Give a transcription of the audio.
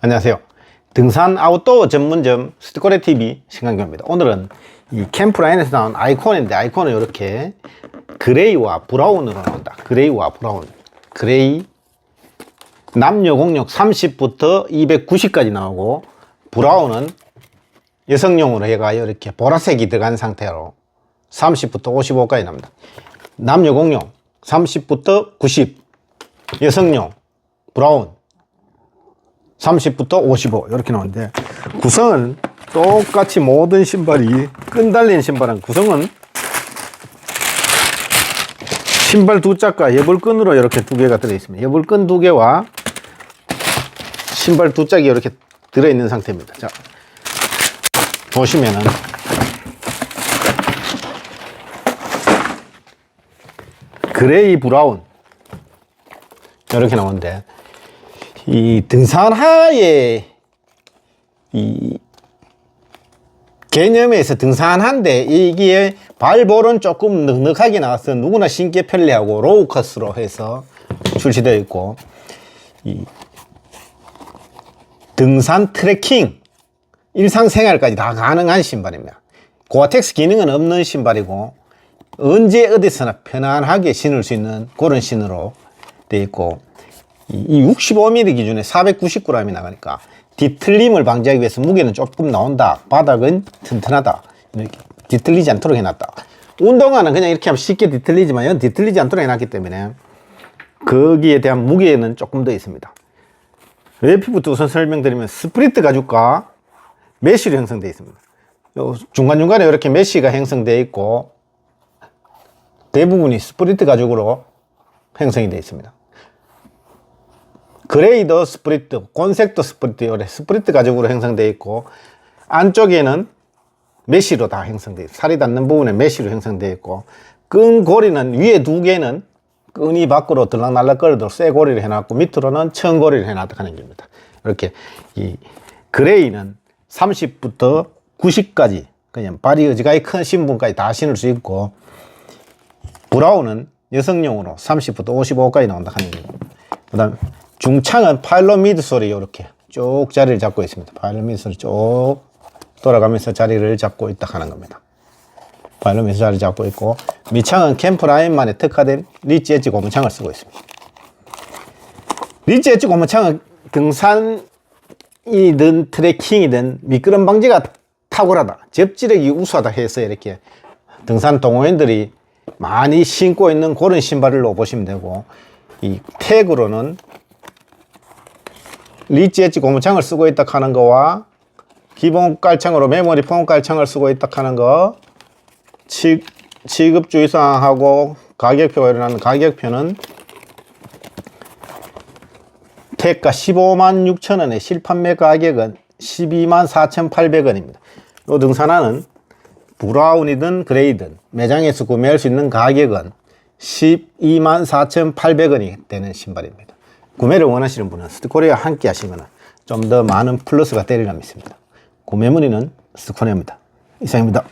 안녕하세요. 등산 아웃도어 전문점 스티코레 TV 신강규입니다. 오늘은 이 캠프라인에서 나온 아이콘인데 아이콘은 이렇게 그레이와 브라운으로 나온다. 그레이와 브라운. 그레이 남녀 공력 30부터 290까지 나오고 브라운은 여성용으로 해가 이렇게 보라색이 들어간 상태로 30부터 55까지 나옵니다. 남녀 공력 30부터 90 여성용 브라운 30부터 55 이렇게 나오는데 구성은 똑같이 모든 신발이 끈 달린 신발은 구성은 신발 두 짝과 예불끈으로 이렇게 두 개가 들어 있습니다. 예불끈 두 개와 신발 두 짝이 이렇게 들어 있는 상태입니다. 자 보시면은 그레이 브라운 이렇게 나오는데 이 등산하의 이 개념에서 등산한데 이게 발볼은 조금 넉넉하게 나와서 누구나 신기 편리하고 로우컷으로 해서 출시되어 있고 이 등산 트레킹 일상생활까지 다 가능한 신발입니다. 고아텍스 기능은 없는 신발이고 언제 어디서나 편안하게 신을 수 있는 그런 신으로 되어 있고 이 65mm 기준에 490g이 나가니까 뒤틀림을 방지하기 위해서 무게는 조금 나온다. 바닥은 튼튼하다. 이렇게 뒤틀리지 않도록 해놨다. 운동화는 그냥 이렇게 하면 쉽게 뒤틀리지만 이건 뒤틀리지 않도록 해놨기 때문에 거기에 대한 무게는 조금 더 있습니다. 웨피부터 우선 설명드리면 스프리트 가죽과 메쉬로 형성되어 있습니다. 요 중간중간에 이렇게 메쉬가 형성되어 있고 대부분이 스프리트 가죽으로 형성이 되어 있습니다. 그레이더 스프리트, 곤색도 스프리트, 요래 스프리트 가죽으로 형성되어 있고, 안쪽에는 메쉬로 다 형성되어 있고, 살이 닿는 부분에 메쉬로 형성되어 있고, 끈 고리는 위에 두 개는 끈이 밖으로 들락날락 거리도록 쇠 고리를 해놨고, 밑으로는 천 고리를 해놨다 하는 겁니다. 이렇게, 이, 그레이는 30부터 90까지, 그냥 발이 어지간히 큰 신분까지 다 신을 수 있고, 브라운은 여성용으로 30부터 55까지 나온다 하는 겁니다. 그 다음 중창은 파일럿 미드솔이 이렇게 쭉 자리를 잡고 있습니다. 파일럿 미드솔이 쭉 돌아가면서 자리를 잡고 있다 하는 겁니다. 파일럿 미드솔 자리 잡고 있고 밑창은 캠프 라인만에 특화된 리치 엣지 고무창을 쓰고 있습니다. 리치 엣지 고무창은 등산이든 트레킹이든 미끄럼 방지가 탁월하다. 접지력이 우수하다 해서 이렇게 등산 동호인들이 많이 신고 있는 그런 신발로 보시면 되고 이 택으로는 리치 엣지 고무창을 쓰고 있다 하는 거와 기본 깔창으로 메모리 폼 깔창을 쓰고 있다 하는 거 치, 취급 주의사항하고 가격표가 일어나는 가격표는 택가 15만 6천 원에 실판매 가격은 12만 4,800원입니다. 이 등산화는 브라운이든 그레이든 매장에서 구매할 수 있는 가격은 12만 4,800원이 되는 신발입니다. 구매를 원하시는 분은 스티코리아 함께 하시면 좀 더 많은 플러스가 때리라 믿습니다. 구매 문의는 스티코리아입니다. 이상입니다.